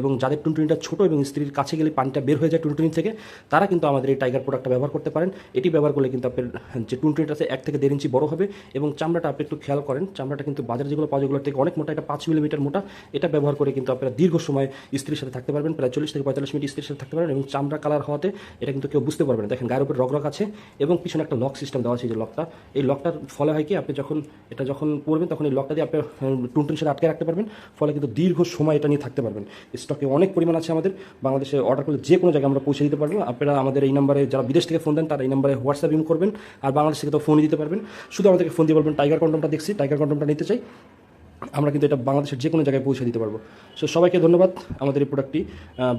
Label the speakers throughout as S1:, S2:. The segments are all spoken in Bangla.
S1: এবং যাদের টুনটুনিটা ছোট এবং স্ত্রীর কাছে গেলে পানিটা বের হয়ে যায় টুনটুনি থেকে, তারা কিন্তু আমাদের এই টাইগার প্রোডাক্টটা ব্যবহার করতে পারেন। এটি ব্যবহার করলে কিন্তু আপনার যে টুনটুনিটা আছে, এক থেকে দেড় ইঞ্চি বড় হবে এবং চামড়াটা আপনি একটু খেয়াল করেন, চামড়াটা কিন্তু বাজারে যেগুলো পাওয়া যায় ওগুলোর থেকে অনেক মোটা, এটা পাঁচ মিলিমিটার মোটা। এটা ব্যবহার করে কিন্তু আপনারা দীর্ঘ সময় স্ত্রীর সাথে থাকতে পারবেন, প্রায় চল্লিশ থেকে পঁয়তাল্লিশ মিনিট স্ত্রীর সাথে থাকতে পারবেন এবং চামড়া কালার হওয়াতে এটা কিন্তু কেউ বুঝতে পারবেন দেখেন, গায়ের উপর রগ রগ আছে এবং পিছনে একটা লক সিস্টেম দেওয়া আছে যে লকটা এই লকটার ফলে হয় কি, আপনি যখন, এটা যখন পড়বেন তখন এই লকটা দিয়ে আপনি টুনটুন সাথে আটকে রাখতে পারবেন। ফলে কিন্তু দীর্ঘ সময় এটা নিয়ে থাকতে পারবেন। স্টকে অনেক পরিমাণ আছে আমাদের। বাংলাদেশে অর্ডার করলে যে কোনো জায়গায় আমরা পৌঁছে দিতে পারব। আপনারা আমাদের এই নাম্বারে যারা বিদেশ থেকে ফোন দেন, তারা এই নাম্বারে হোয়াটসঅ্যাপ ইউজ করবেন আর বাংলাদেশ থেকে তো ফোনই দিতে পারবেন। শুধু আমাদেরকে ফোন দিয়ে বলবেন টাইগার কন্ডমটা দেখছি টাইগার কন্ডমটা নিতে চাই। আমরা কিন্তু এটা বাংলাদেশের যে কোনো জায়গায় পৌঁছে দিতে পারব। সো সবাইকে ধন্যবাদ আমাদের এই প্রোডাক্টটি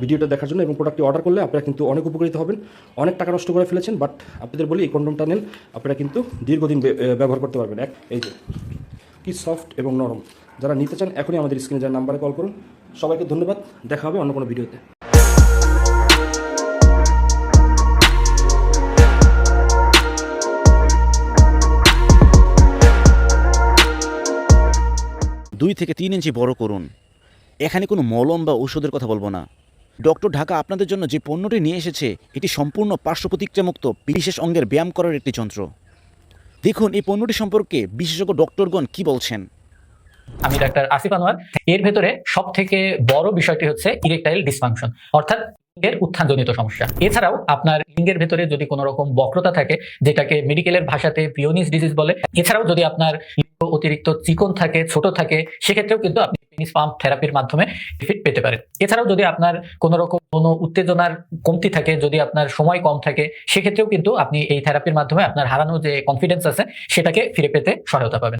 S1: ভিডিওটা দেখার জন্য এবং প্রোডাক্টটি অর্ডার করলে আপনারা কিন্তু অনেক উপকৃত হবেন। অনেক টাকা নষ্ট করে ফেলেছেন বাট আপনাদের বলি, এই কন্ডমটা নেন, আপনারা কিন্তু দীর্ঘদিন ব্যবহার করতে পারবেন। এক, এই যে। কি সফট এবং নরম। যারা নিতে চান, এখনই আমাদের স্ক্রিনে যার নাম্বারে কল করুন। সবাইকে ধন্যবাদ। দেখা হবে অন্য কোনো ভিডিওতে।
S2: দুই থেকে তিন ইঞ্চি বড় করুন। এখানে কোনো মলম বা ঔষধের কথা বলব না। ডক্টর ঢাকা আপনাদের জন্য যে পণ্যটি নিয়ে এসেছে, এটি সম্পূর্ণ পার্শ্ব প্রতিক্রিয়ামুক্ত বিশেষ অঙ্গের ব্যায়াম করার একটি যন্ত্র। দেখুন, এই পণ্যটি সম্পর্কে বিশেষজ্ঞ ডক্টরগণ কি বলছেন?
S3: আমি ডাক্তার আসিফ আনোয়ার। এর ভেতরে সব থেকে বড় বিষয়টি হচ্ছে ইরেকটাইল ডিসফাংশন, অর্থাৎ লিঙ্গের উত্থানজনিত সমস্যা। এছাড়াও আপনার লিঙ্গের ভেতরে যদি কোনো রকম বক্রতা থাকে, যেটাকে মেডিকেলের ভাষাতে পিওনিস ডিজিজ বলে, এছাড়াও যদি আপনার অতিরিক্ত চিকন থাকে, ছোট থাকে, সেক্ষেত্রেও কিন্তু আপনি পাম্প থেরাপির মাধ্যমে বেনিফিট পেতে পারেন এছাড়াও যদি আপনার কোনো রকম কোনো উত্তেজনার কমতি থাকে, যদি আপনার সময় কম থাকে, সেক্ষেত্রেও কিন্তু আপনি এই থেরাপির মাধ্যমে আপনার হারানো যে কনফিডেন্স আছে, সেটাকে ফিরে পেতে সহায়তা পাবেন।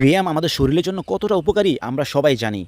S2: ব্যায়াম আমাদের শরীরের জন্য কতটা উপকারী, আমরা সবাই জানি।